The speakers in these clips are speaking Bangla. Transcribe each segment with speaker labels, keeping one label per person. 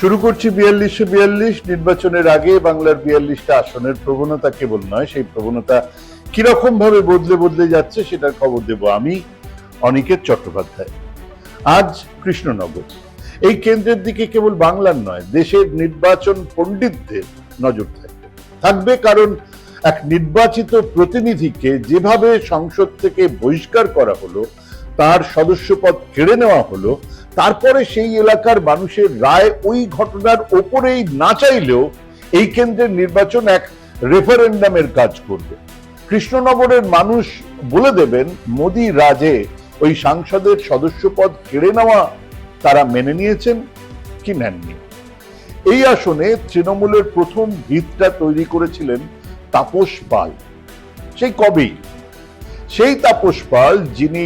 Speaker 1: শুরু করছি বিয়াল্লিশশো বিয়াল্লিশ, নির্বাচনের আগে বাংলার বিয়াল্লিশটা আসনের প্রবণতা কেবল নয়, সেই প্রবণতা কীরকম ভাবে বদলে বদলে যাচ্ছে সেটার খবর দেব আমি, অনিকেত চট্টোপাধ্যায়। আজ কৃষ্ণনগর। এই কেন্দ্রের দিকে কেবল বাংলার নয়, দেশের নির্বাচন পণ্ডিতদের নজর থাকবে। থাকবে কারণ এক নির্বাচিত প্রতিনিধিকে যেভাবে সংসদ থেকে বহিষ্কার করা হলো, তার সদস্যপদ কেড়ে নেওয়া হলো তারপরে সেই এলাকার মানুষের রায় ওই ঘটনার ওপরেই না চাইলেও এই কেন্দ্রের নির্বাচন এক রেফারেন্ডামের কাজ করবে। কৃষ্ণনগরের মানুষ বলে দেবেন, মোদি রাজে ওই সাংসদের সদস্যপদ কেড়ে নেওয়া তারা মেনে নিয়েছেন কি নেননি। এই আসনে তৃণমূলের প্রথম ভিতটা তৈরি করেছিলেন তাপস পাল। সেই কবেই? সেই তাপস পাল যিনি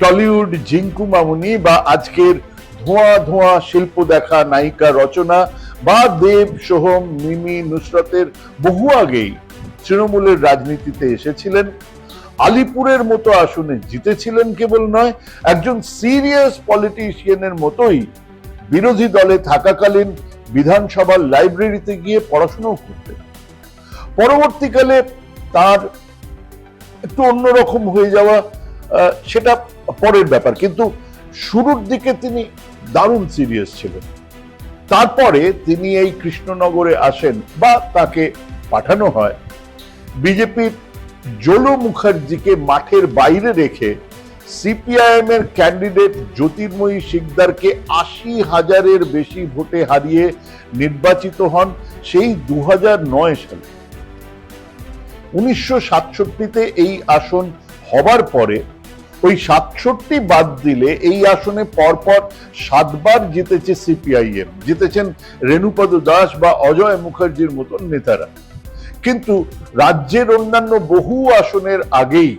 Speaker 1: টলিউড জিঙ্কু মামুনি বা আজকের ধোঁয়া ধোঁয়া শিল্প দেখা, নায়িকা রচনা বা দেব, সোহম, মিমি, নুসরতের বহু আগেই তৃণমূলের রাজনীতিতে এসেছিলেন। আলিপুরের মতো আসনে জিতেছিলেন কেবল নয়, একজন সিরিয়াস পলিটিশিয়ানের মতোই বিরোধী দলে থাকাকালীন বিধানসভার লাইব্রেরিতে গিয়ে পড়াশোনাও করতেন। পরবর্তীকালে তার একটু অন্যরকম হয়ে যাওয়া সেটা পরের ব্যাপার। কিন্তু শুরুর দিকে তিনি দারুণ সিরিয়াস ছিলেন। তারপরে তিনি এই কৃষ্ণনগরে আসেন বা তাকে পাঠানো হয়। বিজেপির জলো মুখার্জিকে মাঠের বাইরে রেখে সিপিআইএম এর ক্যান্ডিডেট জ্যোতির্ময়ী শিকদারকে আশি হাজারের বেশি ভোটে হারিয়ে নির্বাচিত হন সেই দু নয় সালে। উনিশশো সাতষট্টিতে এই আসন হবার পরে ওই সাতষট্টি বাদ দিলে এই আসনে পরপর সাতবার জিতেছে সিপিআইএম। জিতেছেন রেণুপদ দাস বা অজয় মুখার্জির মতন নেতারা। কিন্তু রাজ্যের অন্যান্য বহু আসনের আগেই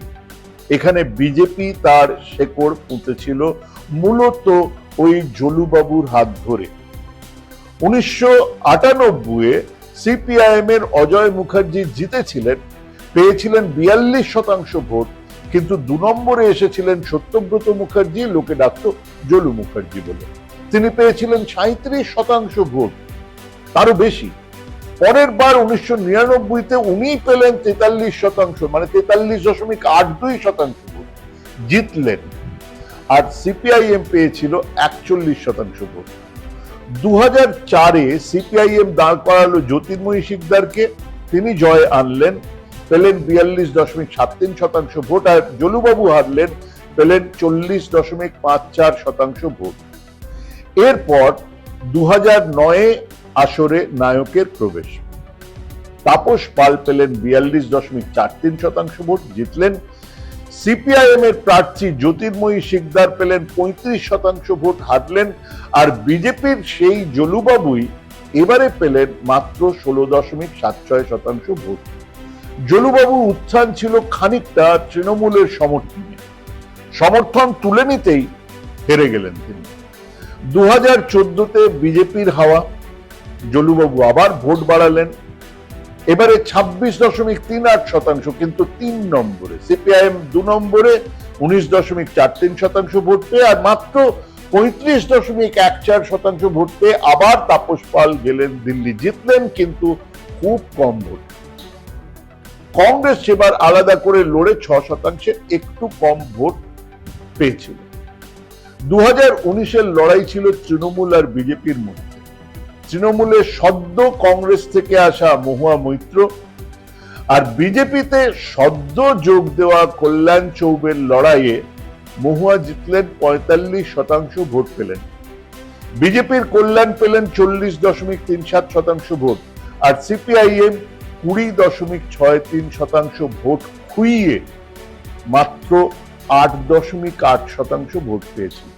Speaker 1: এখানে বিজেপি তার শেকড় পুঁতেছিল মূলত ওই জলুবাবুর হাত ধরে। উনিশশো আটানব্বই সিপিআইএম এর অজয় মুখার্জি জিতেছিলেন, পেয়েছিলেন বিয়াল্লিশ শতাংশ ভোট কিন্তু দু নম্বরে এসেছিলেন সত্যব্রত মুখার্জি, লোকে ডাকত জলু মুখার্জি বলে। তিনি পেয়েছিলেন সাঁত্রিশ শতাংশ ভোট। তারও বেশি। পরের বার উনিশশো নিরানব্বইতে উনি পেলেন তেতাল্লিশ শতাংশ মানে তেতাল্লিশ দশমিক আট দুই শতাংশ ভোট। জিতলেন। আর সিপিআইএম পেয়েছিল একচল্লিশ শতাংশ ভোট। দু হাজার চারে সিপিআইএম দাঁড় করালো জ্যোতির্ময়ী শিকদারকে। তিনি জয় আনলেন। পেলেন বিয়াল্লিশ দশমিক সাত তিন শতাংশ ভোট আর জলুবাবু হারলেন পেলেন চল্লিশ দশমিক পাঁচ চার শতাংশ ভোট। এরপর দু হাজার নয়ে আসরে নায়কের প্রবেশ। তাপস পাল পেলেন বিয়াল্লিশ দশমিক চার তিন শতাংশ ভোট, জিতলেন। সিপিআইএম এর প্রার্থী জ্যোতির্ময়ী শিকদার পেলেন পঁয়ত্রিশ শতাংশ ভোট, হারলেন। আর বিজেপির সেই জলুবাবুই এবারে পেলেন মাত্র ষোলো দশমিক সাত ছয় শতাংশ ভোট। জলুবাবুর উত্থান ছিল খানিকটা তৃণমূলের সমর্থনে সমর্থন তুলে নিতেই হেরে গেলেন তিনি। দু হাজার চোদ্দতে বিজেপির হাওয়া, জলুবাবু আবার ভোট বাড়ালেন। এবারে ছাব্বিশ দশমিক তিন আট শতাংশ, কিন্তু তিন নম্বরে, সিপিআইএম দু নম্বরে উনিশ দশমিক চার তিন শতাংশ ভোট পেয়ে আর মাত্র পঁয়ত্রিশ দশমিক এক চার শতাংশ ভোট পেয়ে আবার তাপস পাল গেলেন দিল্লি। জিতলেন কিন্তু খুব কম ভোট। কংগ্রেস সেবার আলাদা করে লড়ে ছ শতাংশের একটু কম ভোট পেয়েছিল। দু হাজার উনিশের লড়াই ছিল তৃণমূল আর বিজেপির মধ্যে। তৃণমূলের সদ্য কংগ্রেস থেকে আসা মহুয়া মৈত্র আর বিজেপিতে সদ্য যোগ দেওয়া কল্যাণ চৌবের লড়াইয়ে মহুয়া জিতলেন পঁয়তাল্লিশ শতাংশ ভোট পেলেন। বিজেপির কল্যাণ পেলেন চল্লিশ দশমিক তিন সাত শতাংশ ভোট আর সিপিআইএম কুড়ি দশমিক ছয় তিন শতাংশ ভোট খুইয়ে মাত্র আট দশমিক আট শতাংশ ভোট পেয়েছিল।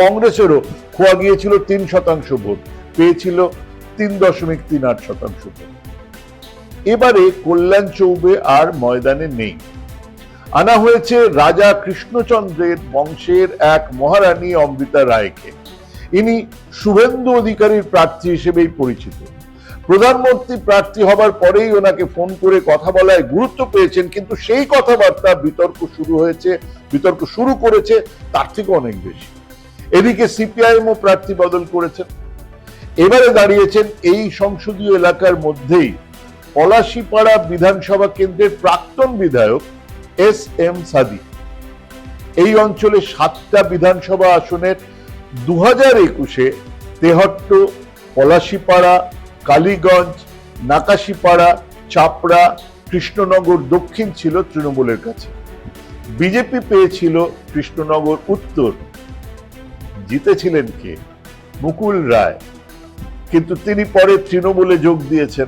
Speaker 1: কংগ্রেসেরও খোয়া গিয়েছিল তিন শতাংশ ভোট, পেয়েছিল তিন দশমিক তিন আট শতাংশ ভোট। এবারে কল্যাণ চৌবে আর ময়দানে নেই। আনা হয়েছে রাজা কৃষ্ণচন্দ্রের বংশের এক মহারানী অমৃতা রায়কে। ইনি শুভেন্দু অধিকারীর প্রার্থী হিসেবেই পরিচিত। প্রধানমন্ত্রী প্রার্থী হবার পরেই ওনাকে ফোন করে কথা বলায় গুরুত্ব পেয়েছেন, কিন্তু সেই কথাবার্তা বিতর্ক শুরু হয়েছে, বিতর্ক শুরু করেছে, তার থেকে অনেক বেশি। এদিকে সিপিআইএম ও প্রার্থী বদল করেছেন। এবারে দাঁড়িয়েছেন এই সংসদীয় এলাকার মধ্যেই পলাশিপাড়া বিধানসভা কেন্দ্রের প্রাক্তন বিধায়ক এস এম সাদি। এই অঞ্চলে সাতটা বিধানসভা আসনের দু হাজার একুশে তেহট্ট, পলাশিপাড়া কালীগঞ্জ, নাকাশিপাড়া, চাপড়া, কৃষ্ণনগর, দক্ষিণ ছিল তৃণমূলের কাছে। বিজেপি পেয়েছিল কৃষ্ণনগর উত্তর। জিতেছিলেন কে? মুকুল রায়। কিন্তু তিনি পরে তৃণমূলে যোগ দিয়েছেন।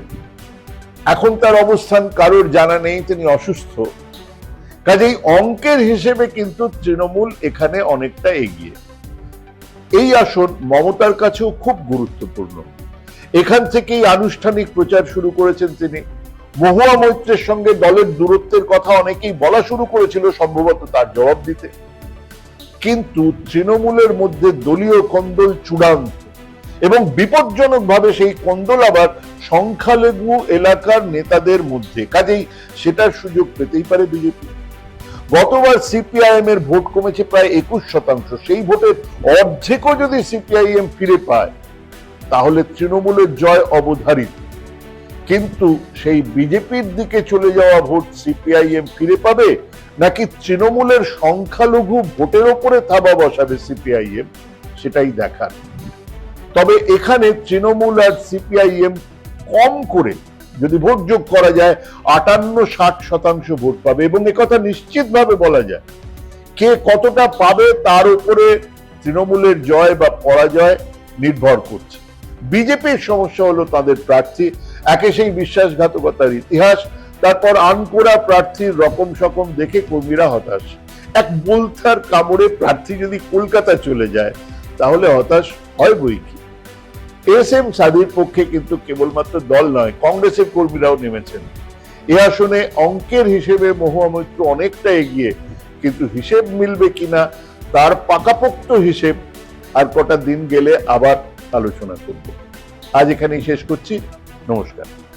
Speaker 1: এখন তার অবস্থান কারোর জানা নেই, তিনি অসুস্থ। কাজেই অঙ্কের হিসেবে কিন্তু তৃণমূল এখানে অনেকটা এগিয়ে। এই আসন মমতার কাছেও খুব গুরুত্বপূর্ণ। এখান থেকেই আনুষ্ঠানিক প্রচার শুরু করেছেন তিনি। মহুয়া মৈত্রের সঙ্গে দলের দূরত্বের কথা অনেকেই বলা শুরু করেছিল, সম্ভবত তার জবাব দিতে। কিন্তু তৃণমূলের মধ্যে দলীয় কন্দল চূড়ান্ত এবং বিপজ্জনকভাবে সেই কন্দল আবার সংখ্যালঘু এলাকার নেতাদের মধ্যে। কাজেই সেটার সুযোগ পেতেই পারে বিজেপি। গতবার সিপিআইএম এর ভোট কমেছে প্রায় একুশ শতাংশ। সেই ভোটের অর্ধেকও যদি সিপিআইএম ফিরে পায় তাহলে তৃণমূলের জয় অবধারিত। কিন্তু সেই বিজেপির দিকে চলে যাওয়া ভোট সিপিআইএম ফিরে পাবে, নাকি তৃণমূলের সংখ্যালঘু ভোটের ওপরে থাবা বসাবে সিপিআইএম? সেটাই দেখার। তবে এখানে তৃণমূল আর সিপিআইএম কম করে যদি ভোট যোগ করা যায়, আটান্ন ষাট শতাংশ ভোট পাবে। এবং একথা নিশ্চিতভাবে বলা যায়, কে কতটা পাবে তার উপরে তৃণমূলের জয় বা পরাজয় নির্ভর করছে। বিজেপির সমস্যা হলো তাদের প্রার্থী, একে সেই বিশ্বাসঘাতকতার ইতিহাস, তারপর আনকোরা প্রার্থীর রকম সকম দেখে কর্মীরা হতাশ। এক বলথার কামড়ে প্রার্থী যদি কলকাতা চলে যায়, তাহলে হতাশ হয় বই কি? এস এম সাদির পক্ষে কিন্তু কেবলমাত্র দল নয়, কংগ্রেসের কর্মীরাও নেমেছেন। এ আসনে অঙ্কের হিসেবে মহুয়া মৈত্র অনেকটা এগিয়ে, কিন্তু হিসেব মিলবে কিনা, তার পাকাপোক্ত হিসেব আর কটা দিন গেলে আবার আলোচনা করব। আজ এখানেই শেষ করছি। নমস্কার।